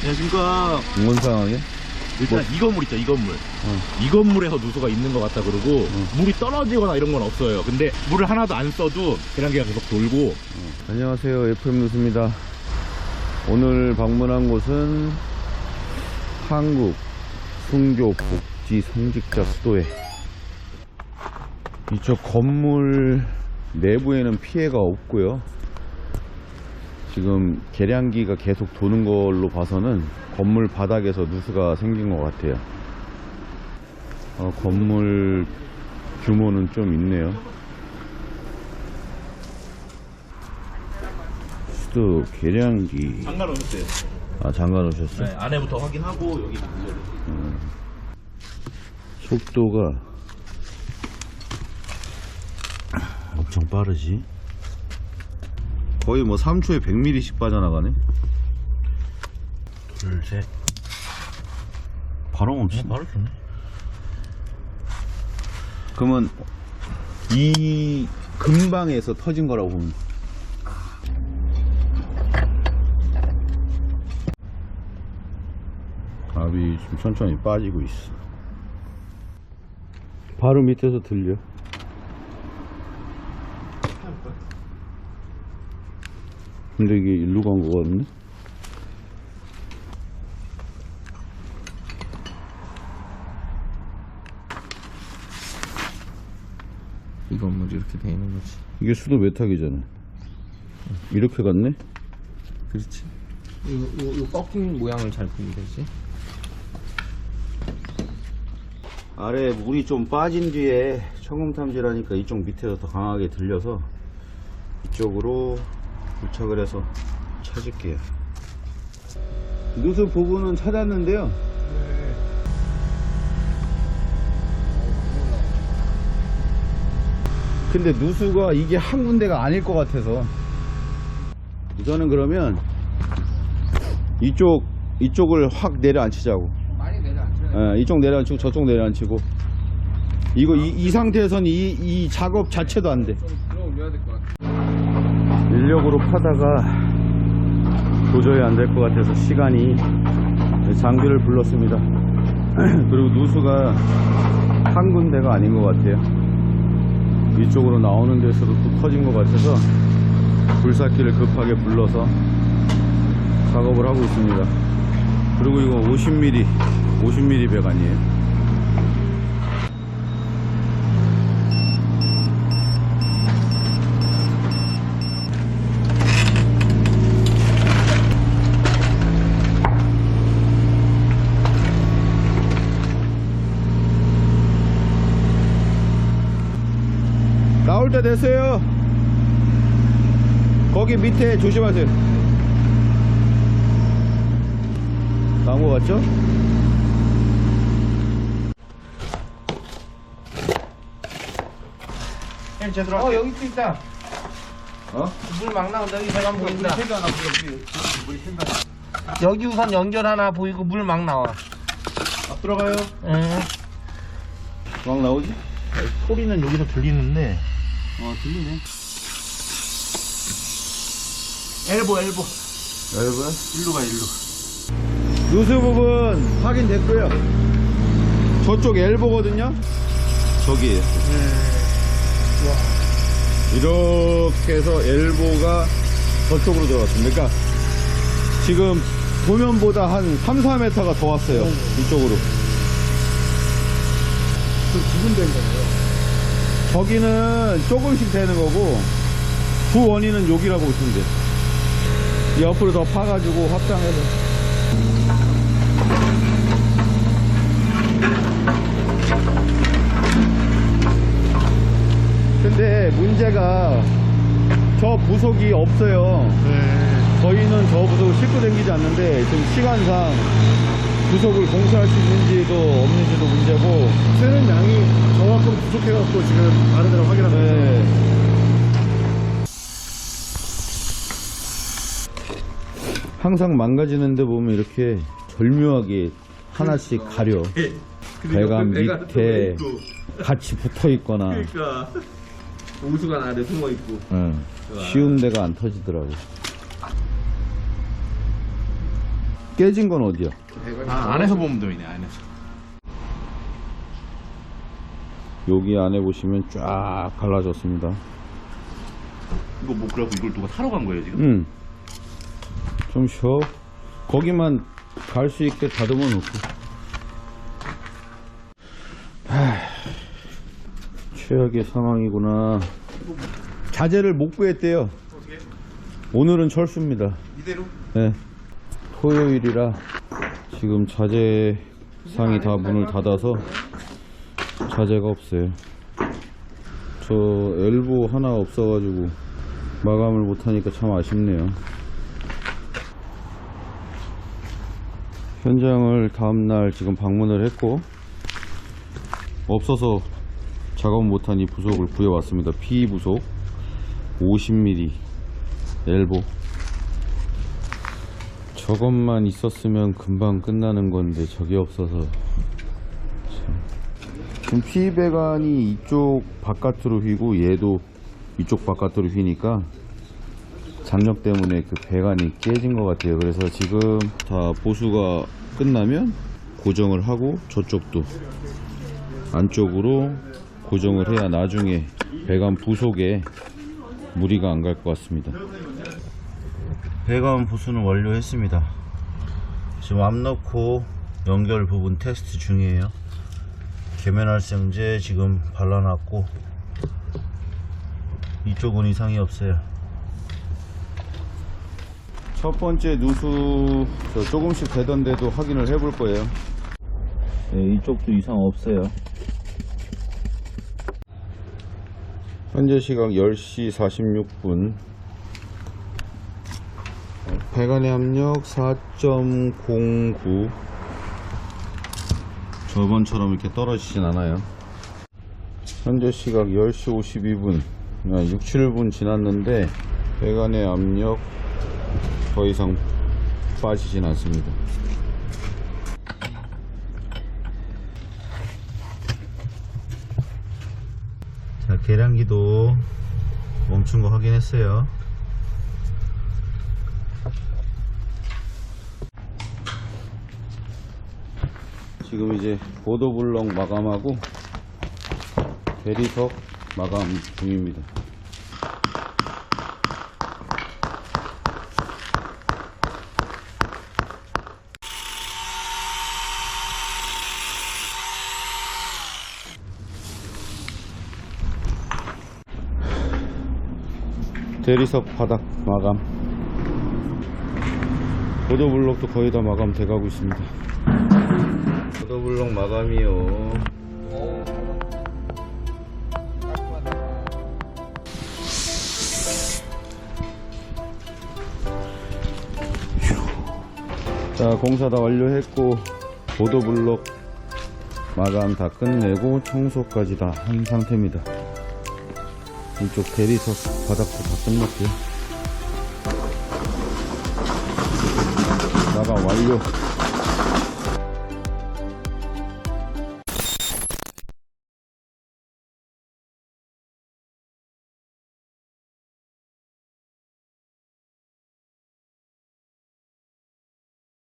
안녕하십니까. 뭔 상황이야? 일단 이 건물 있죠, 이 건물. 이 건물에서 누수가 있는 것 같다 그러고 물이 떨어지거나 이런 건 없어요. 근데 물을 하나도 안 써도 계량기가 계속 돌고 안녕하세요. FM 뉴스입니다. 오늘 방문한 곳은 한국 순교 복지 성직자 수도회. 이쪽 건물 내부에는 피해가 없고요. 지금 계량기가 계속 도는 걸로 봐서는 건물 바닥에서 누수가 생긴 것 같아요. 어, 건물 규모는 좀 있네요. 수도 계량기 장난 오셨어요. 아 잠가 놓으셨어 네, 안에부터 확인하고 여기 물려요. 속도가 엄청 빠르지 거의 뭐 3초에 100ml씩 빠져나가네 둘, 셋. 바로 멈추 바로 좋네. 그러면 이 근방에서 터진 거라고 보면 돼. 압이 좀 천천히 빠지고 있어 바로 밑에서 들려 근데 이게 일로 간 거 같네 이 건물이 이렇게 돼 있는 거지. 이게 수도 메탁이잖아 이렇게 갔네 그렇지. 이, 이, 이 꺾인 모양을 잘 보면 되지. 아래 물이 좀 빠진 뒤에 청음탐지라니까 이쪽 밑에서 더 강하게 들려서 이쪽으로 부착을 해서 찾을게요. 누수 부분은 찾았는데요. 근데 누수가 이게 한 군데가 아닐 것 같아서 우선은 그러면 이쪽 이쪽을 확 내려앉히자고. 많이 내려앉혀야 예, 이쪽 내려앉히고 저쪽 내려앉히고 이거 이, 이 상태에선 이, 이 작업 자체도 안 돼. 좀 들어 올려야 될 것 같아. 인력으로 파다가 도저히 안 될 것 같아서 시간이 장비를 불렀습니다. 그리고 누수가 한 군데가 아닌 것 같아요. 이쪽으로 나오는 데서도 또 터진 것 같아서 불사기를 급하게 불러서 작업을 하고 있습니다. 그리고 이거 50mm, 50mm 배관이에요. 올 때 됐어요. 거기 밑에 조심하세요. 나온 거 같죠? 어 여기 또 있다. 어? 물 막 나온다. 여기 배관 보인다. 여기 우선 연결 하나 보이고 물 막 나와. 앞 들어가요. 응. 막 나오지? 소리는 여기서 들리는데. 어, 들리네. 엘보, 엘보. 여러분. 일로 가, 일로. 누수 부분 확인됐고요. 저쪽 엘보거든요. 저기. 이렇게 해서 엘보가 저쪽으로 들어갔습니다. 그러니까 지금 도면보다 한 3, 4m가 더 왔어요. 이쪽으로. 그 지금 된 거예요. 저기는 조금씩 되는 거고 두 원인은 여기라고 보시면 돼요. 이 옆으로 더 파가지고 확장해서. 근데 문제가 저 부속이 없어요. 네. 저희는 저 부속을 싣고 다니지 않는데 지금 시간상 부속을 공사할 수 있는지도 없는지도 문제고 쓰는 양이 저만큼 부족해갖고 지금 다른 데로 확인하고. 네. 항상 망가지는데 보면 이렇게 절묘하게 하나씩 가려 배관 밑에 같이 붙어 있거나 그러니까 오수가 아래 숨어 있고. 응. 쉬운 데가 안 터지더라고 깨진 건 어디야? 아, 안에서 보면 되네 안에서 여기 안에 보시면 쫙 갈라졌습니다. 이거 뭐 그래갖고 이걸 누가 사러 간 거예요 지금? 음. 좀 쉬어. 거기만 갈 수 있게 다듬어 놓고. 하, 최악의 상황이구나. 자재를 못 구했대요. 오늘은 철수입니다. 이대로? 네. 토요일이라 지금 자재 상이 다 문을 닫아서 자재가 없어요. 저 엘보 하나 없어가지고 마감을 못하니까 참 아쉽네요. 현장을 다음날 지금 방문을 했고 없어서 작업 못한 이 부속을 구해왔습니다. P 부속 50mm 엘보 저것만 있었으면 금방 끝나는 건데 저게 없어서. 참. 지금 피배관이 이쪽 바깥으로 휘고 얘도 이쪽 바깥으로 휘니까 장력 때문에 그 배관이 깨진 것 같아요. 그래서 지금 다 보수가 끝나면 고정을 하고 저쪽도 안쪽으로 고정을 해야 나중에 배관 부속에 무리가 안 갈 것 같습니다 배관 보수는 완료했습니다. 지금 앞 넣고 연결 부분 테스트 중이에요. 계면활성제 지금 발라놨고 이쪽은 이상이 없어요. 첫 번째 누수 저 조금씩 되던데도 확인을 해볼 거예요. 네, 이쪽도 이상 없어요. 현재 시각 10시 46분 배관의 압력 4.09 저번처럼 이렇게 떨어지진 않아요. 현재 시각 10시 52분 6, 7분 지났는데 배관의 압력 더 이상 빠지진 않습니다. 자 계량기도 멈춘 거 확인했어요 지금 이제 보도블럭 마감하고 대리석 마감 중입니다. 대리석 바닥 마감 보도블럭도 거의 다 마감 돼 가고 있습니다. 포도블럭 마감이요. 자, 공사 다 완료했고, 보도블럭 마감 다 끝내고, 청소까지 다 한 상태입니다. 이쪽 대리석 바닥도 다 끝났고요. 마감 완료.